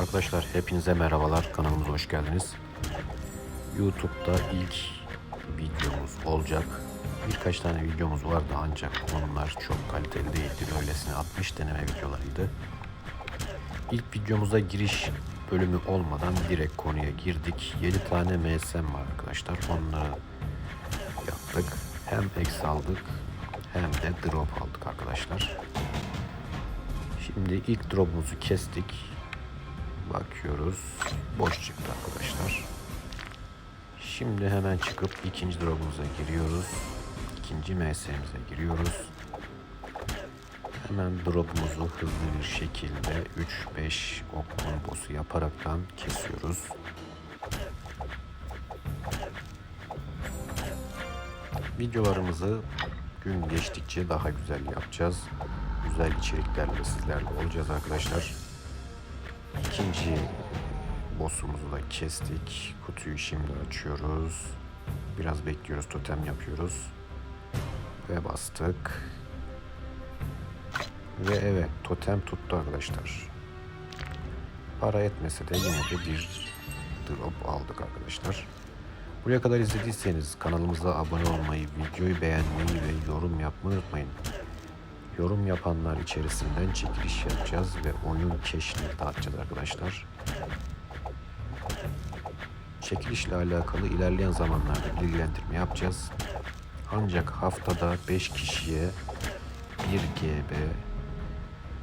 Arkadaşlar hepinize merhabalar. Kanalımıza hoş geldiniz. YouTube'da ilk videomuz olacak. Birkaç tane videomuz vardı ancak onlar çok kaliteli değildi. Öylesine 60 deneme videolarıydı. İlk videomuza giriş bölümü olmadan direkt konuya girdik. 7 tane MSM var arkadaşlar. Onları yaptık. Hem eksi aldık hem de drop aldık arkadaşlar. Şimdi ilk drop'umuzu kestik. Bakıyoruz. Boş çıktı arkadaşlar. Şimdi hemen çıkıp ikinci drop'umuza giriyoruz. İkinci MS'mize giriyoruz. Hemen drop'umuzu hızlı bir şekilde 3-5 ok kombosu yaparaktan kesiyoruz. Videolarımızı gün geçtikçe daha güzel yapacağız. Güzel içeriklerle sizlerle olacağız arkadaşlar. İkinci boss'umuzu da kestik. Kutuyu şimdi açıyoruz. Biraz bekliyoruz, totem yapıyoruz. Ve bastık. Ve evet, totem tuttu arkadaşlar. Para etmese de yine de bir drop aldık arkadaşlar. Buraya kadar izlediyseniz kanalımıza abone olmayı, videoyu beğenmeyi ve yorum yapmayı unutmayın. Yorum yapanlar içerisinden çekiliş yapacağız ve oyun keşini dağıtacağız arkadaşlar. Çekilişle alakalı ilerleyen zamanlarda bilgilendirme yapacağız. Ancak haftada 5 kişiye 1 GB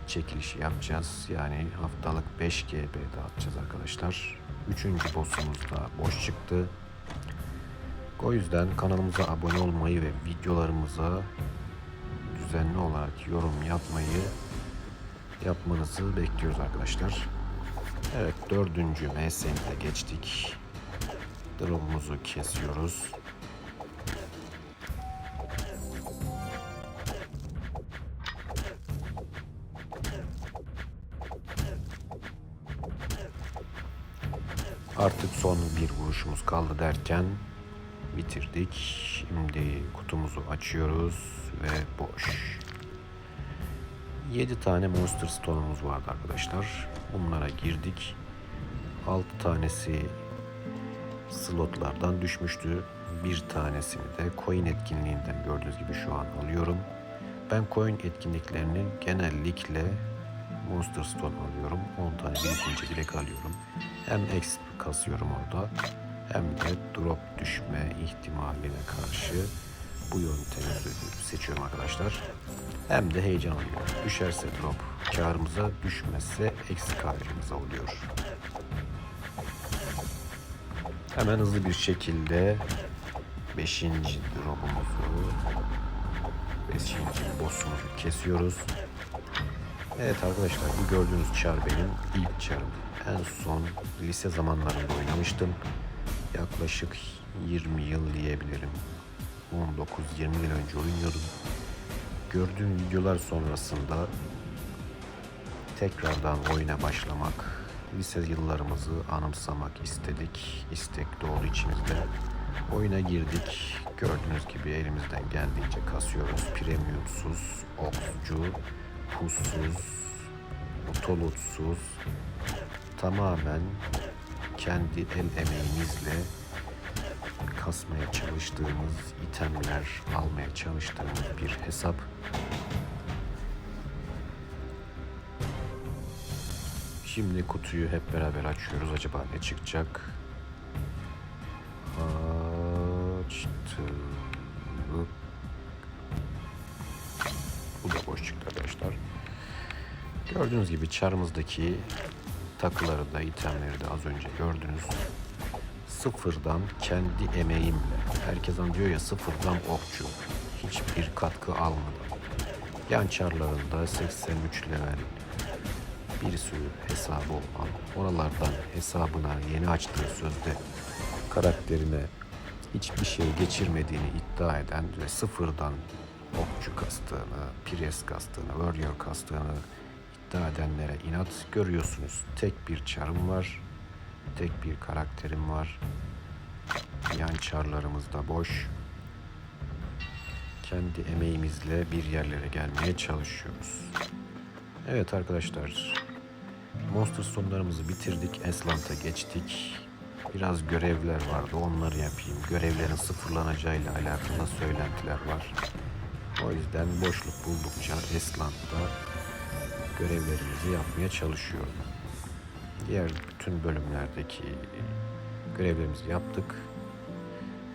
çekilişi yapacağız. Yani haftalık 5 GB dağıtacağız arkadaşlar. Üçüncü boss'umuz da boş çıktı. O yüzden kanalımıza abone olmayı ve videolarımıza düzenli olarak yorum yapmayı yapmanızı bekliyoruz arkadaşlar. Evet dördüncü MS'imize geçtik. Drop'umuzu kesiyoruz. Artık son bir vuruşumuz kaldı derken bitirdik. Şimdi kutumuzu açıyoruz ve boş. 7 tane Monster Stone'umuz vardı arkadaşlar. Bunlara girdik. 6 tanesi slotlardan düşmüştü. Bir tanesini de coin etkinliğinden gördüğünüz gibi şu an alıyorum. Ben coin etkinliklerinin genellikle Monster Stone alıyorum. 10 tane birikince direkt alıyorum. Hem exp kasıyorum orada hem de drop düşme ihtimaline karşı bu yöntemi seçiyorum arkadaşlar. Hem de heyecan. Düşerse drop karımıza, düşmezse eksi karımıza oluyor. Hemen hızlı bir şekilde 5. drop'umuzu 5. boss'umuzu kesiyoruz. Evet arkadaşlar bu gördüğünüz çar benim ilk çarım. En son lise zamanlarında oynamıştım. Yaklaşık 20 yıl diyebilirim. 19-20 yıl önce oynuyordum. Gördüğüm videolar sonrasında tekrardan oyuna başlamak, lise yıllarımızı anımsamak istedik. İstek doğdu içimizde. Oyuna girdik. Gördüğünüz gibi elimizden geldiğince kasıyoruz. Premiumsuz, oksucu, pussuz, tolutsuz, tamamen kendi el emeğimizle kasmaya çalıştığımız itemler almaya çalıştığımız bir hesap. Şimdi kutuyu hep beraber açıyoruz. Acaba ne çıkacak? Açtık. Bu da boş çıktı arkadaşlar. Gördüğünüz gibi çarımızdaki takıları da itemleri de az önce gördünüz. Sıfırdan kendi emeğimle. Herkes diyor ya sıfırdan okçu. Hiçbir katkı almadım. Yan çarlarında 83 level bir sürü hesabı olan oralardan hesabına yeni açtığı sözde karakterine hiçbir şey geçirmediğini iddia eden ve sıfırdan okçu kastığını, pires kastığını, warrior kastığını iddia edenlere inat görüyorsunuz. Tek bir çarım var. Tek bir karakterim var. Yan çarlarımız da boş. Kendi emeğimizle bir yerlere gelmeye çalışıyoruz. Evet arkadaşlar. Monster sonlarımızı bitirdik. Eslant'a geçtik. Biraz görevler vardı. Onları yapayım. Görevlerin sıfırlanacağıyla alakalı söylentiler var. O yüzden boşluk buldukça Eslant'ta görevlerimizi yapmaya çalışıyorum. Diğer bütün bölümlerdeki görevlerimizi yaptık.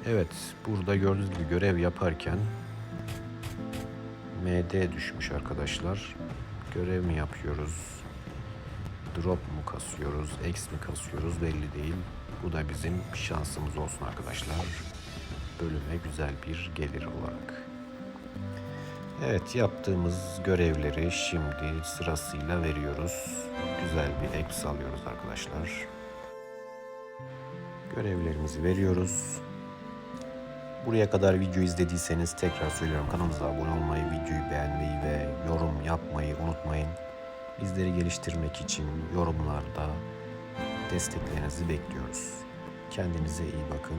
Evet, burada gördüğünüz gibi görev yaparken MD düşmüş arkadaşlar. Görev mi yapıyoruz? Drop mu kasıyoruz? X mi kasıyoruz? Belli değil. Bu da bizim şansımız olsun arkadaşlar. Bölüme güzel bir gelir olarak. Evet yaptığımız görevleri şimdi sırasıyla veriyoruz. Güzel bir X alıyoruz arkadaşlar. Görevlerimizi veriyoruz. Buraya kadar video izlediyseniz tekrar söylüyorum kanalımıza abone olmayı, videoyu beğenmeyi ve yorum yapmayı unutmayın. Bizleri geliştirmek için yorumlarda desteklerinizi bekliyoruz. Kendinize iyi bakın.